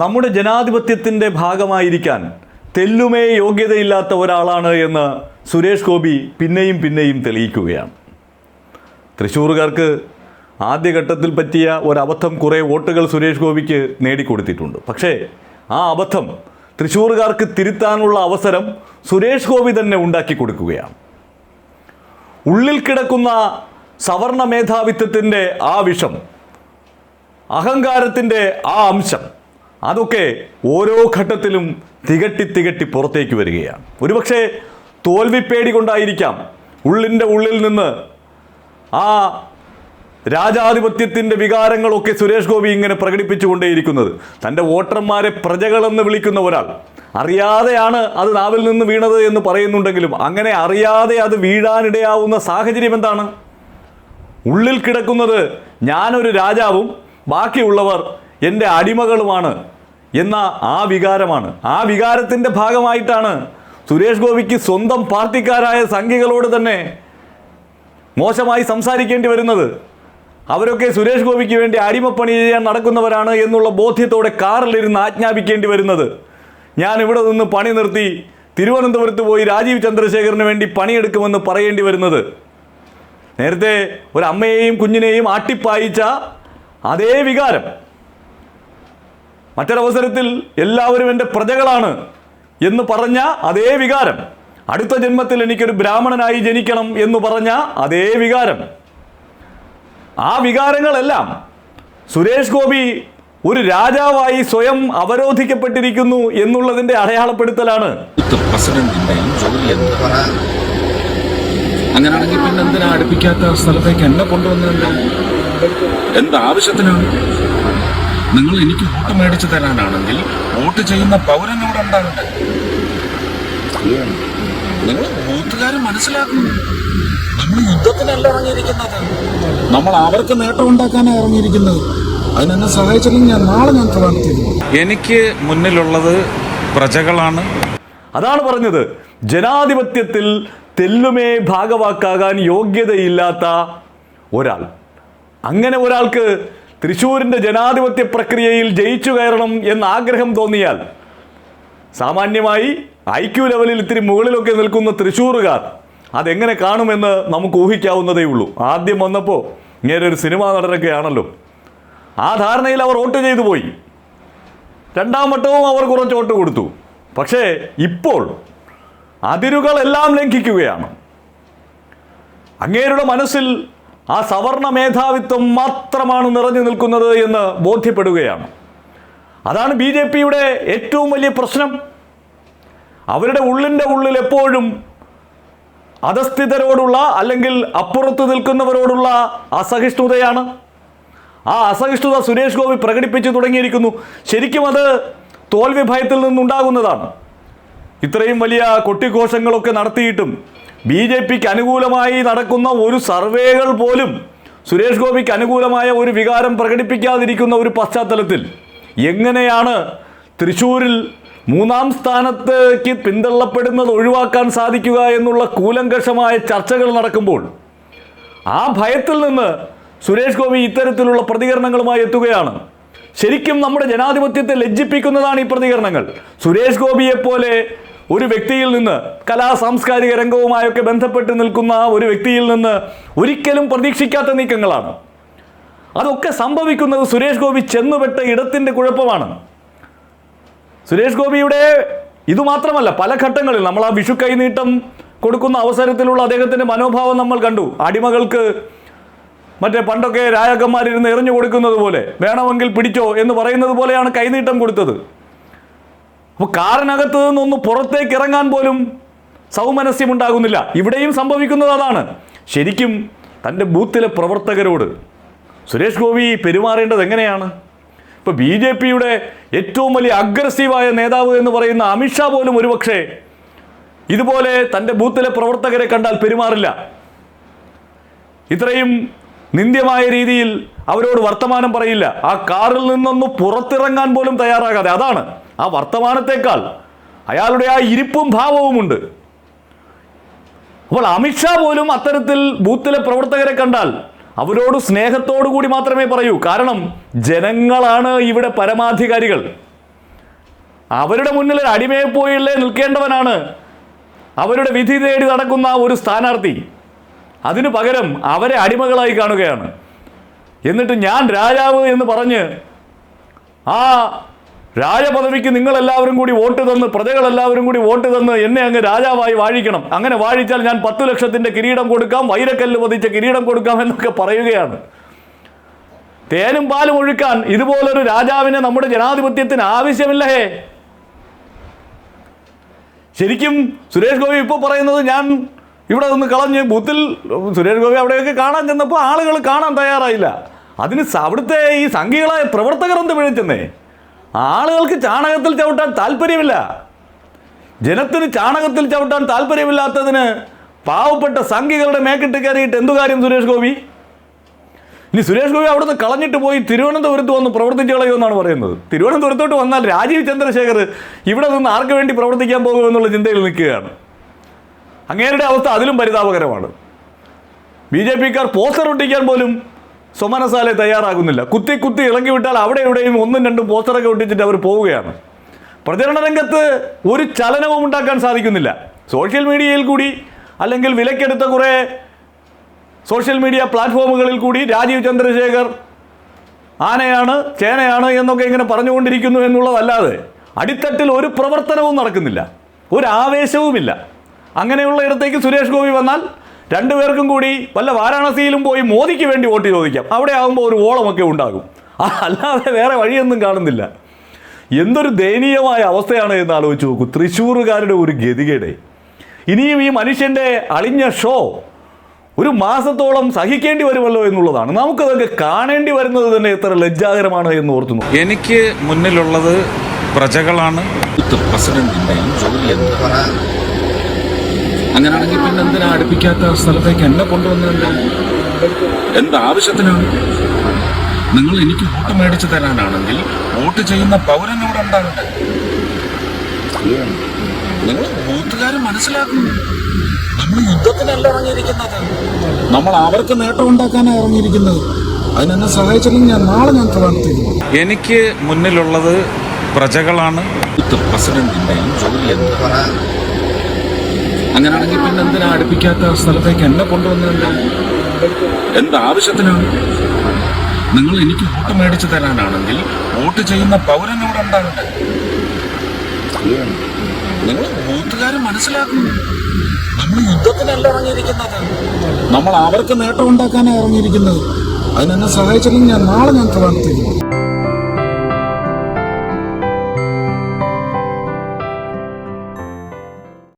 നമ്മുടെ ജനാധിപത്യത്തിന്റെ ഭാഗമായിരിക്കാൻ തെല്ലുമേ യോഗ്യതയില്ലാത്ത ഒരാളാണ് എന്ന് സുരേഷ് ഗോപി പിന്നെയും പിന്നെയും തെളിയിക്കുകയാണ്. തൃശ്ശൂറുകാർക്ക് ആദ്യഘട്ടത്തിൽ പറ്റിയ ഒരബദ്ധം കുറേ വോട്ടുകൾ സുരേഷ് ഗോപിക്ക് നേടിക്കൊടുത്തിട്ടുണ്ട്. പക്ഷേ ആ അബദ്ധം തൃശ്ശൂറുകാർക്ക് തിരുത്താനുള്ള അവസരം സുരേഷ് ഗോപി തന്നെ ഉണ്ടാക്കി കൊടുക്കുകയാണ്. ഉള്ളിൽ കിടക്കുന്ന സവർണ മേധാവിത്വത്തിന്റെ ആ വിഷം അഹങ്കാരത്തിന്റെ ആ അംശം അതൊക്കെ ഓരോ ഘട്ടത്തിലും തികട്ടി തികട്ടി പുറത്തേക്ക് വരികയാണ്. ഒരുപക്ഷെ പേടി കൊണ്ടായിരിക്കാം ഉള്ളിന്റെ ഉള്ളിൽ നിന്ന് ആ രാജാധിപത്യത്തിന്റെ വികാരങ്ങളൊക്കെ സുരേഷ് ഗോപി ഇങ്ങനെ പ്രകടിപ്പിച്ചുകൊണ്ടേയിരിക്കുന്നത്. തന്റെ വോട്ടർമാരെ പ്രജകളെന്ന് വിളിക്കുന്ന ഒരാൾ. അറിയാതെയാണ് അത് നാവിൽ നിന്ന് വീണത് എന്ന് പറയുന്നുണ്ടെങ്കിലും അങ്ങനെ അറിയാതെ അത് വീഴാനിടയാവുന്ന സാഹചര്യം എന്താണ്? ഉള്ളിൽ കിടക്കുന്നത് ഞാനൊരു രാജാവും ബാക്കിയുള്ളവർ എന്റെ അടിമകളുമാണ് എന്ന ആ വികാരമാണ്. ആ വികാരത്തിന്റെ ഭാഗമായിട്ടാണ് സുരേഷ് ഗോപിക്ക് സ്വന്തം പാർട്ടിക്കാരായ സംഘികളോട് തന്നെ മോശമായി സംസാരിക്കേണ്ടി വരുന്നത്. അവരൊക്കെ സുരേഷ് ഗോപിക്ക് വേണ്ടി അടിമപ്പണി ചെയ്യാൻ നടക്കുന്നവരാണ് എന്നുള്ള ബോധ്യത്തോടെ കാറിലിരുന്ന് ആജ്ഞാപിക്കേണ്ടി വരുന്നത്. ഞാൻ ഇവിടെ നിന്ന് പണി നിർത്തി തിരുവനന്തപുരത്ത് പോയി രാജീവ് ചന്ദ്രശേഖറിന് വേണ്ടി പണിയെടുക്കുമെന്ന് പറയേണ്ടി വരുന്നത്. നേരത്തെ ഒരു അമ്മയെയും കുഞ്ഞിനെയും ആട്ടിപ്പായിച്ച അതേ വികാരം. മറ്റൊരവസരത്തിൽ എല്ലാവരും എന്റെ പ്രജകളാണ് എന്ന് പറഞ്ഞ അതേ വികാരം. അടുത്ത ജന്മത്തിൽ എനിക്കൊരു ബ്രാഹ്മണനായി ജനിക്കണം എന്ന് പറഞ്ഞ അതേ വികാരം. ആ വികാരങ്ങളെല്ലാം സുരേഷ് ഗോപി ഒരു രാജാവായി സ്വയം അവരോധിക്കപ്പെട്ടിരിക്കുന്നു എന്നുള്ളതിന്റെ അടയാളപ്പെടുത്തലാണ്. അങ്ങനെയാണെങ്കിൽ പിന്നെ എന്തിനാ അടുപ്പിക്കാത്ത സ്ഥലത്തേക്ക് എന്നെ കൊണ്ടുവന്നത് എന്താ ആവശ്യത്തിനാണ്? നിങ്ങൾ എനിക്ക് വോട്ട് മേടിച്ചു തരാനാണെങ്കിൽ വോട്ട് ചെയ്യുന്ന പൗരനോട് ഉണ്ടാകട്ടെ. നിങ്ങൾ ബൂത്തുകാർ മനസ്സിലാക്കുന്നു. നമ്മൾ യുദ്ധത്തിനല്ല ഇറങ്ങിയിരിക്കുന്നത്. നമ്മൾ അവർക്ക് നേട്ടം ഉണ്ടാക്കാനാണ് ഇറങ്ങിയിരിക്കുന്നത്. അതിനെന്നെ സഹായിച്ചില്ലെങ്കിൽ ഞാൻ നാളെ ഞാൻ ട്രിവാൻഡ്രത്തേക്ക് എനിക്ക് മുന്നിലുള്ളത് പ്രജകളാണ്. അതാണ് പറഞ്ഞത്. ജനാധിപത്യത്തിൽ തെല്ലുമേ ഭാഗവാക്കാകാൻ യോഗ്യതയില്ലാത്ത ഒരാൾ. അങ്ങനെ ഒരാൾക്ക് തൃശ്ശൂരിന്റെ ജനാധിപത്യ പ്രക്രിയയിൽ ജയിച്ചു കയറണം എന്ന ആഗ്രഹം തോന്നിയാൽ സാമാന്യമായി ഐ ക്യു ലെവലിൽ ഇത്തിരി മുകളിലൊക്കെ നിൽക്കുന്ന തൃശ്ശൂറുകാർ അതെങ്ങനെ കാണുമെന്ന് നമുക്ക് ഊഹിക്കാവുന്നതേ ഉള്ളൂ. ആദ്യം വന്നപ്പോൾ ഇങ്ങനെ ഒരു സിനിമാ നടനൊക്കെ ആണല്ലോ ആ ധാരണയിൽ അവർ വോട്ട് ചെയ്തു പോയി. രണ്ടാം വട്ടവും അവർ കുറച്ച് വോട്ട് കൊടുത്തു. പക്ഷേ ഇപ്പോൾ അതിരുകളെല്ലാം ലംഘിക്കുകയാണ്. അങ്ങേരുടെ മനസ്സിൽ ആ സവർണ മേധാവിത്വം മാത്രമാണ് നിറഞ്ഞു നിൽക്കുന്നത് എന്ന് ബോധ്യപ്പെടുകയാണ്. അതാണ് ബി ജെ പിയുടെ ഏറ്റവും വലിയ പ്രശ്നം. അവരുടെ ഉള്ളിന്റെ ഉള്ളിൽ എപ്പോഴും അധസ്ഥിതരോടുള്ള അല്ലെങ്കിൽ അപ്പുറത്ത് നിൽക്കുന്നവരോടുള്ള അസഹിഷ്ണുതയാണ്. ആ അസഹിഷ്ണുത സുരേഷ് ഗോപി പ്രകടിപ്പിച്ചു തുടങ്ങിയിരിക്കുന്നു. ശരിക്കും അത് തോൽവി ഭയത്തിൽ നിന്നുണ്ടാകുന്നതാണ്. ഇത്രയും വലിയ കൊട്ടിഘോഷങ്ങളൊക്കെ നടത്തിയിട്ടും ബി ജെ പിക്ക് അനുകൂലമായി നടക്കുന്ന ഒരു സർവേകൾ പോലും സുരേഷ് ഗോപിക്ക് അനുകൂലമായ ഒരു വികാരം പ്രകടിപ്പിക്കാതിരിക്കുന്ന ഒരു പശ്ചാത്തലത്തിൽ എങ്ങനെയാണ് തൃശ്ശൂരിൽ മൂന്നാം സ്ഥാനത്തേക്ക് പിന്തള്ളപ്പെടുന്നത് ഒഴിവാക്കാൻ സാധിക്കുക എന്നുള്ള കൂലങ്കഷമായ ചർച്ചകൾ നടക്കുമ്പോൾ ആ ഭയത്തിൽ നിന്ന് സുരേഷ് ഗോപി ഇത്തരത്തിലുള്ള പ്രതികരണങ്ങളുമായി എത്തുകയാണ്. ശരിക്കും നമ്മുടെ ജനാധിപത്യത്തെ ലജ്ജിപ്പിക്കുന്നതാണ് ഈ പ്രതികരണങ്ങൾ. സുരേഷ് ഗോപിയെ പോലെ ഒരു വ്യക്തിയിൽ നിന്ന് കലാ സാംസ്കാരിക രംഗവുമായൊക്കെ ബന്ധപ്പെട്ട് നിൽക്കുന്ന ഒരു വ്യക്തിയിൽ നിന്ന് ഒരിക്കലും പ്രതീക്ഷിക്കാത്ത നീക്കങ്ങളാണ്. അതൊക്കെ സംഭവിക്കുന്നത് സുരേഷ് ഗോപി ചെന്നുപെട്ട ഇടത്തിന്റെ കുഴപ്പമാണ്. സുരേഷ് ഗോപിയുടെ ഇതുമാത്രമല്ല പല ഘട്ടങ്ങളിൽ നമ്മൾ ആ വിഷു കൈനീട്ടം കൊടുക്കുന്ന അവസരത്തിലുള്ള അദ്ദേഹത്തിന്റെ മനോഭാവം നമ്മൾ കണ്ടു. അടിമകൾക്ക് മറ്റേ പണ്ടൊക്കെ രാജാക്കന്മാരിരുന്ന് എറിഞ്ഞു കൊടുക്കുന്നത് പോലെ വേണമെങ്കിൽ പിടിച്ചോ എന്ന് പറയുന്നത് പോലെയാണ് കൈനീട്ടം കൊടുത്തത്. അപ്പോൾ കാറിനകത്ത് നിന്നൊന്ന് പുറത്തേക്ക് ഇറങ്ങാൻ പോലും സൗമനസ്യമുണ്ടാകുന്നില്ല. ഇവിടെയും സംഭവിക്കുന്നത് അതാണ്. ശരിക്കും തന്റെ ബൂത്തിലെ പ്രവർത്തകരോട് സുരേഷ് ഗോപി പെരുമാറേണ്ടത് എങ്ങനെയാണ്? ഇപ്പോൾ ബി ജെ പിയുടെ ഏറ്റവും വലിയ അഗ്രസീവായ നേതാവ് എന്ന് പറയുന്ന അമിത്ഷാ പോലും ഒരുപക്ഷെ ഇതുപോലെ തന്റെ ബൂത്തിലെ പ്രവർത്തകരെ കണ്ടാൽ പെരുമാറില്ല. ഇത്രയും നിന്ദ്യമായ രീതിയിൽ അവരോട് വർത്തമാനം പറയില്ല. ആ കാറിൽ നിന്നൊന്ന് പുറത്തിറങ്ങാൻ പോലും തയ്യാറാകാതെ. അതാണ് ആ വർത്തമാനത്തെക്കാൾ അയാളുടെ ആ ഇരിപ്പും ഭാവവുമുണ്ട്. അപ്പോൾ അമിത്ഷാ പോലും അത്തരത്തിൽ ബൂത്തിലെ പ്രവർത്തകരെ കണ്ടാൽ അവരോട് സ്നേഹത്തോടു കൂടി മാത്രമേ പറയൂ. കാരണം ജനങ്ങളാണ് ഇവിടെ പരമാധികാരികൾ. അവരുടെ മുന്നിൽ അടിമയെ പോയില്ലേ നിൽക്കേണ്ടവനാണ്. അവരുടെ വിധി തേടി നടക്കുന്ന ഒരു സ്ഥാനാർത്ഥി. അതിനു പകരം അവരെ അടിമകളായി കാണുകയാണ്. എന്നിട്ട് ഞാൻ രാജാവ് എന്ന് പറഞ്ഞ് ആ രാജപദവിക്ക് നിങ്ങളെല്ലാവരും കൂടി വോട്ട് തന്ന് പ്രജകളെല്ലാവരും കൂടി വോട്ട് തന്ന് എന്നെ അങ്ങ് രാജാവായി വാഴിക്കണം. അങ്ങനെ വാഴിച്ചാൽ ഞാൻ പത്തു ലക്ഷത്തിന്റെ കിരീടം കൊടുക്കാം വൈരക്കല്ല് പതിച്ച കിരീടം കൊടുക്കാം എന്നൊക്കെ പറയുകയാണ്. തേനും പാലും ഒഴുക്കാൻ ഇതുപോലൊരു രാജാവിനെ നമ്മുടെ ജനാധിപത്യത്തിന് ആവശ്യമില്ലേ ശരിക്കും സുരേഷ് ഗോപി ഇപ്പോൾ പറയുന്നത് ഞാൻ ഇവിടെ നിന്ന് കളഞ്ഞ് ബൂത്തിൽ സുരേഷ് ഗോപി അവിടെയൊക്കെ കാണാൻ ചെന്നപ്പോൾ ആളുകൾ കാണാൻ തയ്യാറായില്ല. അതിന് അവിടുത്തെ ഈ സംഘികളായ പ്രവർത്തകർ എന്ത് പിഴച്ചെന്നേ ആളുകൾക്ക് ചാണകത്തിൽ ചവിട്ടാൻ താല്പര്യമില്ല. ജനത്തിന് ചാണകത്തിൽ ചവിട്ടാൻ താല്പര്യമില്ലാത്തതിന് പാവപ്പെട്ട സംഘികളുടെ മേക്കിട്ട് കയറിയിട്ട് എന്തു കാര്യം സുരേഷ് ഗോപി? ഇനി സുരേഷ് ഗോപി അവിടുന്ന് കളഞ്ഞിട്ട് പോയി തിരുവനന്തപുരത്ത് വന്ന് പ്രവർത്തിച്ചു കളയുമെന്നാണ് പറയുന്നത്. തിരുവനന്തപുരത്തോട്ട് വന്നാൽ രാജീവ് ചന്ദ്രശേഖർ ഇവിടെ നിന്ന് ആർക്ക് വേണ്ടി പ്രവർത്തിക്കാൻ പോകുമെന്നുള്ള ചിന്തയിൽ നിൽക്കുകയാണ്. അങ്ങേരുടെ അവസ്ഥ അതിലും പരിതാപകരമാണ്. ബി ജെ പിക്കാർ പോസ്റ്റർ ഒട്ടിക്കാൻ പോലും സൊമനസാലെ തയ്യാറാകുന്നില്ല. കുത്തി കുത്തി ഇളകി വിട്ടാൽ അവിടെ എവിടെയും ഒന്നും രണ്ടും പോസ്റ്ററൊക്കെ ഒട്ടിച്ചിട്ട് അവർ പോവുകയാണ്. പ്രചരണ രംഗത്ത് ഒരു ചലനവും ഉണ്ടാക്കാൻ സാധിക്കുന്നില്ല. സോഷ്യൽ മീഡിയയിൽ കൂടി അല്ലെങ്കിൽ വിലക്കെടുത്ത കുറേ സോഷ്യൽ മീഡിയ പ്ലാറ്റ്ഫോമുകളിൽ കൂടി രാജീവ് ചന്ദ്രശേഖർ ആനയാണ് ചേനയാണ് എന്നൊക്കെ ഇങ്ങനെ പറഞ്ഞുകൊണ്ടിരിക്കുന്നു എന്നുള്ളതല്ലാതെ അടിത്തട്ടിൽ ഒരു പ്രവർത്തനവും നടക്കുന്നില്ല. ഒരു ആവേശവുമില്ല. അങ്ങനെയുള്ള ഇടത്തേക്ക് സുരേഷ് ഗോപി വന്നാൽ രണ്ടുപേർക്കും കൂടി വല്ല വാരാണസിയിലും പോയി മോദിക്ക് വേണ്ടി വോട്ട് ചോദിക്കാം. അവിടെ ആകുമ്പോൾ ഒരു ഓളമൊക്കെ ഉണ്ടാകും. അല്ലാതെ വേറെ വഴിയൊന്നും കാണുന്നില്ല. എന്തൊരു ദയനീയമായ അവസ്ഥയാണ് എന്ന് ആലോചിച്ച് നോക്കൂ. തൃശ്ശൂറുകാരുടെ ഒരു ഗതികേടെ. ഇനിയും ഈ മനുഷ്യന്റെ അളിഞ്ഞ ഷോ ഒരു മാസത്തോളം സഹിക്കേണ്ടി വരുമല്ലോ എന്നുള്ളതാണ്. നമുക്കതൊക്കെ കാണേണ്ടി വരുന്നത് തന്നെ എത്ര ലജ്ജാകരമാണ് എന്ന് ഓർത്തുന്നു എനിക്ക് മുന്നിലുള്ളത് പ്രജകളാണ്. പ്രസിഡന്റിന്റെയും ജോലി അങ്ങനെയാണെങ്കിൽ പിന്നെ എന്തിനാ അടുപ്പിക്കാത്ത സ്ഥലത്തേക്ക് എന്നെ കൊണ്ടുവന്നത് എന്താവശ്യത്തിനാണ് നിങ്ങൾ എനിക്ക് വോട്ട് മേടിച്ചു തരാനാണെങ്കിൽ വോട്ട് ചെയ്യുന്ന പൗരനോട് ഉണ്ടാകട്ടെ നിങ്ങൾ ബൂത്തുകാർ മനസ്സിലാക്കുന്നു. നമ്മൾ യുദ്ധത്തിനല്ല ഇറങ്ങിയിരിക്കുന്നത്. നമ്മൾ അവർക്ക് നേട്ടം ഉണ്ടാക്കാനാണ് ഇറങ്ങിയിരിക്കുന്നത്. അതിനെന്നെ സഹായിച്ചില്ലെങ്കിൽ ഞാൻ നാളെ ഞാൻ പ്രവർത്തിക്കും എനിക്ക് മുന്നിലുള്ളത് പ്രജകളാണ്. പ്രസിഡന്റിന്റെയും ജോലി എന്താ അങ്ങനെയാണെങ്കിൽ പിന്നെ എന്തിനാ അടുപ്പിക്കാത്ത സ്ഥലത്തേക്ക് എന്നെ കൊണ്ടുവന്നത് എന്താവശ്യത്തിനാണ് നിങ്ങൾ എനിക്ക് വോട്ട് മേടിച്ചു തരാനാണെങ്കിൽ വോട്ട് ചെയ്യുന്ന പൗരനോട് ഉണ്ടാകട്ടെ. നിങ്ങൾ വോട്ടുകാർ മനസ്സിലാക്കുന്നു നമ്മൾ യുദ്ധത്തിനല്ല ഇറങ്ങിയിരിക്കുന്നത്. നമ്മൾ അവർക്ക് നേട്ടം ഉണ്ടാക്കാനാണ് ഇറങ്ങിയിരിക്കുന്നത്. അതിനെന്നെ സഹായിച്ചില്ലെങ്കിൽ ഞാൻ നാളെ ഞാൻ പ്രവർത്തിക്കും